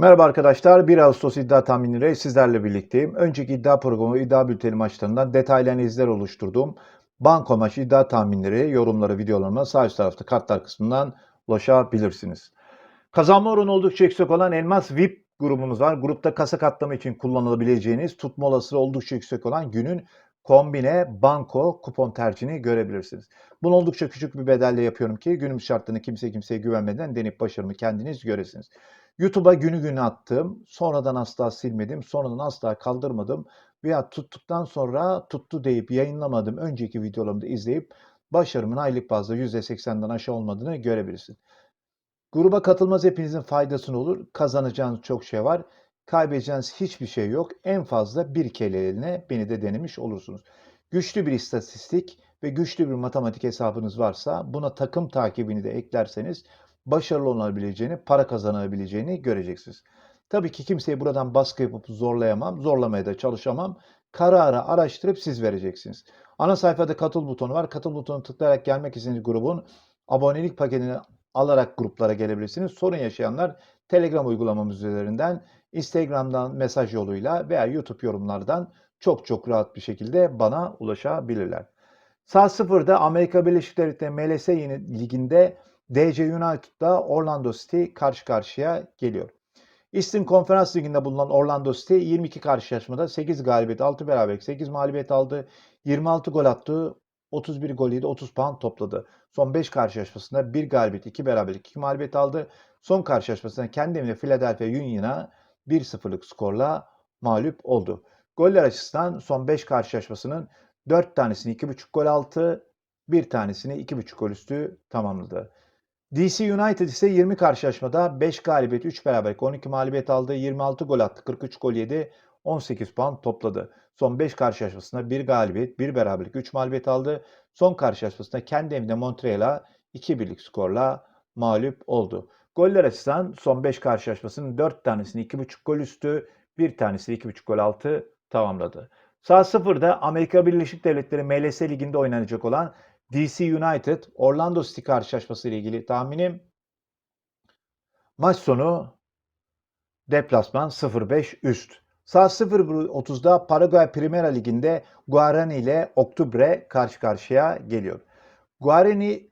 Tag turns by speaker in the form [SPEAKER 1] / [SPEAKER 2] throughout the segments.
[SPEAKER 1] Merhaba arkadaşlar. 1 Ağustos iddia tahminleri sizlerle birlikteyim. Önceki iddia programı iddia bülteni maçlarından detaylı analizler oluşturduğum banko maç iddia tahminleri, yorumları, videolarıma sağ üst tarafta kartlar kısmından ulaşabilirsiniz. Kazanma oranı oldukça yüksek olan Elmas VIP grubumuz var. Grupta kasa katlama için kullanılabileceğiniz tutma olasılığı oldukça yüksek olan günün kombine banko kupon tercihini görebilirsiniz. Bunu oldukça küçük bir bedelle yapıyorum ki günümüz şartlarını kimse kimseye güvenmeden deneyip başarımı kendiniz göresiniz. YouTube'a günü günü attım. Sonradan asla silmedim. Sonradan asla kaldırmadım. Veya tuttuktan sonra tuttu deyip yayınlamadım. Önceki videolarımda izleyip başarımın aylık bazda %80'den aşağı olmadığını görebilirsin. Gruba katılmaz hepinizin faydasını olur. Kazanacağınız çok şey var. Kaybedeceğiniz hiçbir şey yok. En fazla bir kelimeline beni de denemiş olursunuz. Güçlü bir istatistik ve güçlü bir matematik hesabınız varsa buna takım takibini de eklerseniz başarılı olabileceğini, para kazanabileceğini göreceksiniz. Tabii ki kimseyi buradan baskı yapıp zorlayamam, zorlamaya da çalışamam. Kararı araştırıp siz vereceksiniz. Ana sayfada katıl butonu var. Katıl butonu tıklayarak gelmek istediğiniz grubun abonelik paketini alarak gruplara gelebilirsiniz. Sorun yaşayanlar Telegram uygulamamız üzerinden, Instagram'dan mesaj yoluyla veya YouTube yorumlardan çok çok rahat bir şekilde bana ulaşabilirler. Saat 0'da Amerika Birleşik Devletleri MLS liginde DC United'da Orlando City karşı karşıya geliyor. Eastern Konferans Ligi'nde bulunan Orlando City 22 karşılaşmada 8 galibiyet, 6 beraberlik, 8 mağlubiyet aldı. 26 gol attı, 31 gol yedi, 30 puan topladı. Son 5 karşılaşmasında 1 galibiyet, 2 beraberlik, 2 mağlubiyet aldı. Son karşılaşmasında kendi evinde Philadelphia Union'a 1-0'lık skorla mağlup oldu. Goller açısından son 5 karşılaşmasının 4 tanesini 2.5 gol altı, bir tanesini 2.5 gol üstü tamamladı. DC United ise 20 karşılaşmada 5 galibiyet, 3 beraberlik, 12 mağlubiyet aldı, 26 gol attı, 43 gol yedi, 18 puan topladı. Son 5 karşılaşmasında 1 galibiyet, 1 beraberlik, 3 mağlubiyet aldı. Son karşılaşmasında kendi evinde Montreal'a 2 birlik skorla mağlup oldu. Goller açısından son 5 karşılaşmasının 4 tanesini 2.5 gol üstü, 1 tanesini 2.5 gol altı tamamladı. Saat 0'da Amerika Birleşik Devletleri MLS Ligi'nde oynanacak olan DC United Orlando City karşılaşması ile ilgili tahminim maç sonu deplasman 0-5 üst. Saat 0.30'da Paraguay Primera Ligi'nde Guarani ile Oktubre karşı karşıya geliyor. Guarani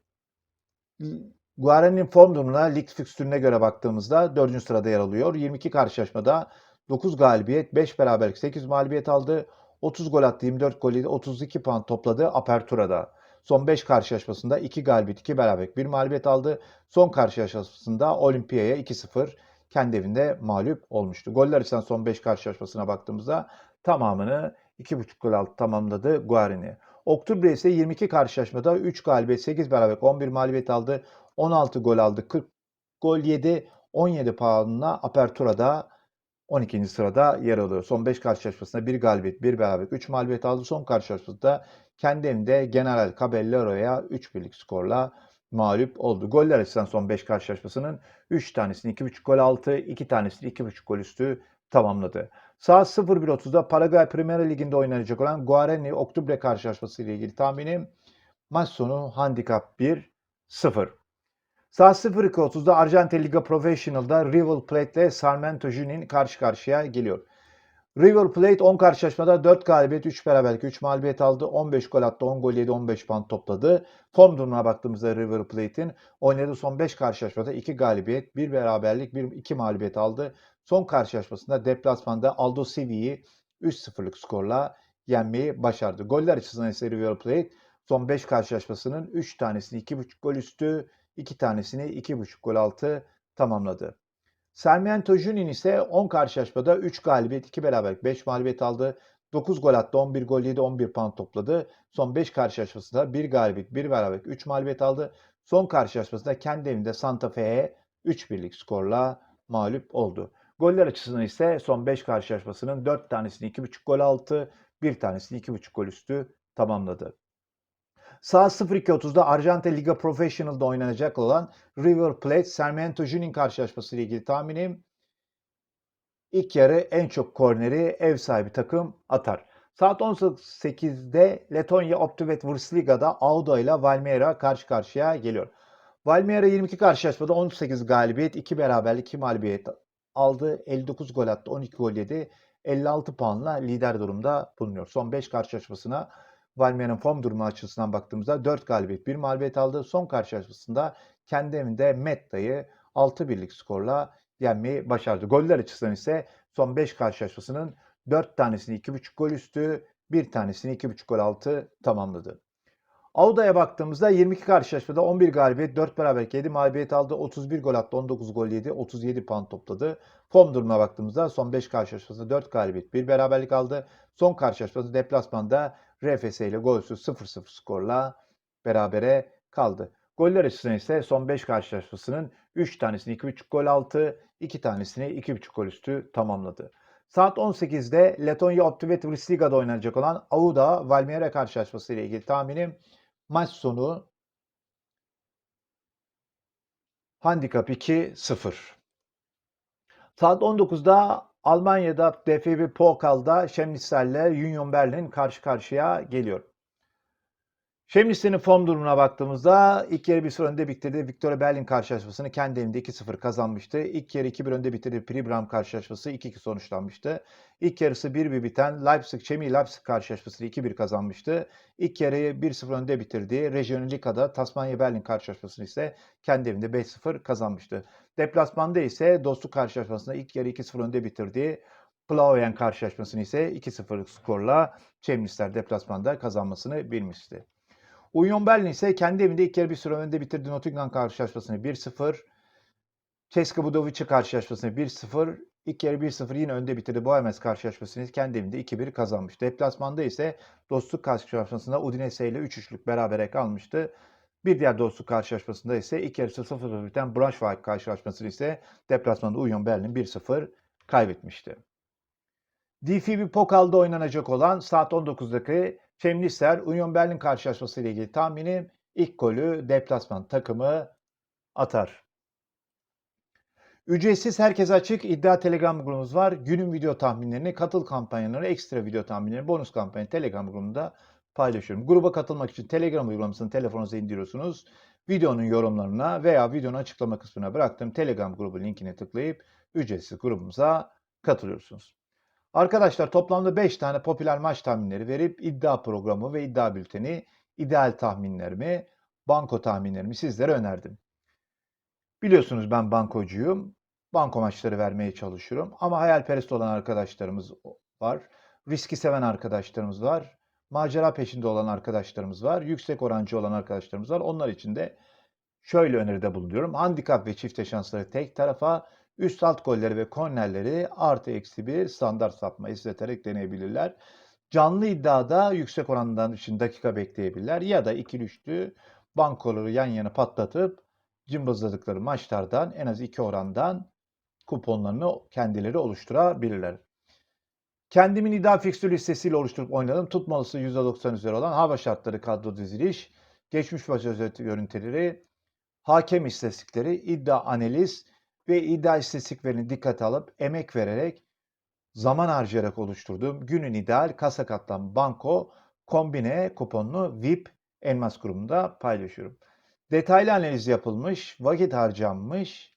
[SPEAKER 1] Guarani'nin form durumuna lig fikstürüne göre baktığımızda 4. sırada yer alıyor. 22 karşılaşmada 9 galibiyet, 5 beraberlik, 8 mağlubiyet aldı. 30 gol attı, 24 gol yedi, 32 puan topladı Apertura'da. Son 5 karşılaşmasında 2 galibiyet, 2 beraberlik, 1 mağlubiyet aldı. Son karşılaşmasında Olimpiya'ya 2-0 kendi evinde mağlup olmuştu. Goller açısından son 5 karşılaşmasına baktığımızda tamamını 2.5 gol altı tamamladı Guarini. Oktubre ise 22 karşılaşmada 3 galibiyet, 8 beraberlik, 11 mağlubiyet aldı. 16 gol aldı, 40 gol yedi, 17 puanla Apertura'da 12. sırada yer alıyor. Son 5 karşılaşmasında 1 galibiyet, 1 beraberlik, 3 mağlubiyet aldı. Son karşılaşmasında kendi evinde General Caballero'ya 3 birlik skorla mağlup oldu. Goller açısından son 5 karşılaşmasının 3 tanesini 2.5 gol altı, 2 tanesini 2.5 gol üstü tamamladı. Saat 01.30'da Paraguay Primera Ligi'nde oynanacak olan Guarani Oktubre karşılaşması ile ilgili tahminim maç sonu handikap 1-0. Saat 02.30'da Arjantin Liga Professional'da River Plate ile Sarmiento Junín karşı karşıya geliyor. River Plate 10 karşılaşmada 4 galibiyet, 3 beraberlik, 3 mağlubiyet aldı. 15 gol attı, 10 gol yedi, 15 puan topladı. Form durumuna baktığımızda River Plate'in oynadığı son 5 karşılaşmada 2 galibiyet, 1 beraberlik, 1 2 mağlubiyet aldı. Son karşılaşmasında deplasmanda Aldo Civi'yi 3-0'lık skorla yenmeyi başardı. Goller açısından ise River Plate son 5 karşılaşmasının 3 tanesini 2.5 gol üstü, 2 tanesini 2.5 gol altı tamamladı. Sarmiento Junín ise 10 karşılaşmada 3 galibiyet, 2 beraberlik, 5 mağlubiyet aldı. 9 gol attı, 11 gol yedi, 11 puan topladı. Son 5 karşılaşmasında 1 galibiyet, 1 beraberlik, 3 mağlubiyet aldı. Son karşılaşmasında kendi evinde Santa Fe'ye 3 birlik skorla mağlup oldu. Goller açısından ise son 5 karşılaşmasının 4 tanesini 2.5 gol altı, 1 tanesini 2.5 gol üstü tamamladı. Saat 02.30'da Arjantin Liga Professional'da oynanacak olan River Plate Sarmiento Junín karşılaşması ile ilgili tahminim ilk yarı en çok korneri ev sahibi takım atar. Saat 18'de Letonya Optivet Vursliga'da Auda ile Valmiera karşı karşıya geliyor. Valmiera 22 karşılaşmada 18 galibiyet, 2 beraberlik, 2 mağlubiyet aldı. 59 gol attı. 12 gol yedi. 56 puanla lider durumda bulunuyor. Son 5 karşılaşmasına Valmiera'nın form durumu açısından baktığımızda 4 galibiyet 1 mağlubiyet aldı. Son karşılaşmasında kendi evinde Metta'yı 6 birlik skorla yenmeyi başardı. Goller açısından ise son 5 karşılaşmasının 4 tanesini 2.5 gol üstü, bir tanesini 2.5 gol altı tamamladı. Auda'ya baktığımızda 22 karşılaşmada 11 galibiyet, 4 beraberlik 7 mağlubiyet aldı. 31 gol attı, 19 gol yedi, 37 puan topladı. Form durumuna baktığımızda son 5 karşılaşmasında 4 galibiyet, 1 beraberlik aldı. Son karşılaşmada deplasmanda RFS ile golsüz 0-0 skorla berabere kaldı. Goller açısından ise son 5 karşılaşmasının 3 tanesini 2.5 gol altı, 2 tanesini 2.5 gol üstü tamamladı. Saat 18'de Letonya Optivet Liga'da oynanacak olan Auda Valmiera karşılaşması ile ilgili tahminim maç sonu handikap 2-0. Saat 19'da Almanya'da DFB Pokal'da Chemnitzer Union Berlin karşı karşıya geliyor. Chemnitzer'in form durumuna baktığımızda ilk yarı 1-0 önde bitirdi. Victoria Berlin karşılaşmasını kendi evinde 2-0 kazanmıştı. İlk yarı 2-1 önde bitirdi. Pribram karşılaşması 2-2 sonuçlanmıştı. İlk yarısı 1-1 biten Leipzig Chemie Leipzig karşılaşmasını 2-1 kazanmıştı. İlk yarıyı 1-0 önde bitirdiği Regional Liga'da Tasmanya Berlin karşılaşmasını ise kendi evinde 5-0 kazanmıştı. Deplasmanda ise dostluk karşılaşmasında ilk yarı 2-0 önde bitirdiği Plauen karşılaşmasını ise 2-0'lık skorla Chemnitzer deplasmanda kazanmasını bilmişti. Union Berlin ise kendi evinde ilk yarı bir süre önde bitirdi Nottingham karşılaşmasını 1-0. Ceska Budovici karşılaşmasını 1-0. İlk yarı 1-0 yine önde bitirdi. Bohemes karşılaşmasını kendi evinde 2-1 kazanmış. Deplasmanda ise dostluk karşılaşmasında Udinese ile 3-3'lük berabere kalmıştı. Bir diğer dostluk karşılaşmasında ise ilk yarısı 0-0 biten Braunschweig karşılaşmasını ise deplasmanda Union Berlin 1-0 kaybetmişti. DFB Pokal'da oynanacak olan saat 19'daki Chemnitzer Union Berlin karşılaşması ile ilgili tahminim ilk golü deplasman takımı atar. Ücretsiz herkese açık iddia telegram grubumuz var. Günün video tahminlerini, katıl kampanyaları, ekstra video tahminlerini, bonus kampanya telegram grubunda paylaşıyorum. Gruba katılmak için telegram uygulamasını telefonunuza indiriyorsunuz. Videonun yorumlarına veya videonun açıklama kısmına bıraktığım telegram grubu linkine tıklayıp ücretsiz grubumuza katılıyorsunuz. Arkadaşlar toplamda 5 tane popüler maç tahminleri verip iddia programı ve iddia bülteni, ideal tahminlerimi, banko tahminlerimi sizlere önerdim. Biliyorsunuz ben bankocuyum. Banko maçları vermeye çalışıyorum. Ama hayalperest olan arkadaşlarımız var. Riski seven arkadaşlarımız var. Macera peşinde olan arkadaşlarımız var. Yüksek orancı olan arkadaşlarımız var. Onlar için de şöyle öneride bulunuyorum. Handikap ve çifte şansları tek tarafa, üst alt golleri ve kornerleri artı eksi bir standart sapma izleterek deneyebilirler. Canlı iddiada yüksek orandan için dakika bekleyebilirler ya da ikili üçlü bankoları yan yana patlatıp cımbızladıkları maçlardan en az iki orandan kuponlarını kendileri oluşturabilirler. Kendimin iddia fikstür listesiyle oluşturup oynadım. Tutmalısı %90 üzeri olan hava şartları kadro diziliş, geçmiş maç özeti görüntüleri, hakem istatistikleri, iddia analiz ve iddia istatistiklerini dikkate alıp emek vererek zaman harcayarak oluşturduğum günün ideal kasa katlan banko kombine kuponunu VIP elmas grubunda paylaşıyorum. Detaylı analiz yapılmış, vakit harcanmış,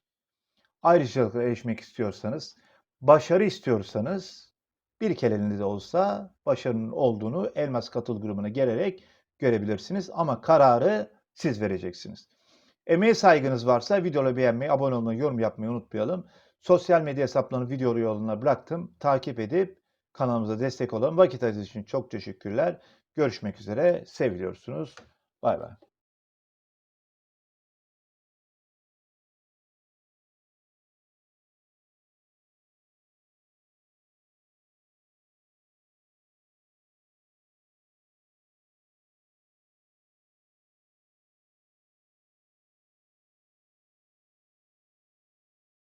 [SPEAKER 1] ayrıcalıkla erişmek istiyorsanız, başarı istiyorsanız bir kereliğinde de olsa başarının olduğunu Elmas Katıl grubuna gelerek görebilirsiniz. Ama kararı siz vereceksiniz. Emeğe saygınız varsa videoları beğenmeyi, abone olmayı, yorum yapmayı unutmayalım. Sosyal medya hesaplarını video yoluna bıraktım. Takip edip kanalımıza destek olun. Vakit ayırdığınız için çok teşekkürler. Görüşmek üzere. Seviliyorsunuz. Bay bay.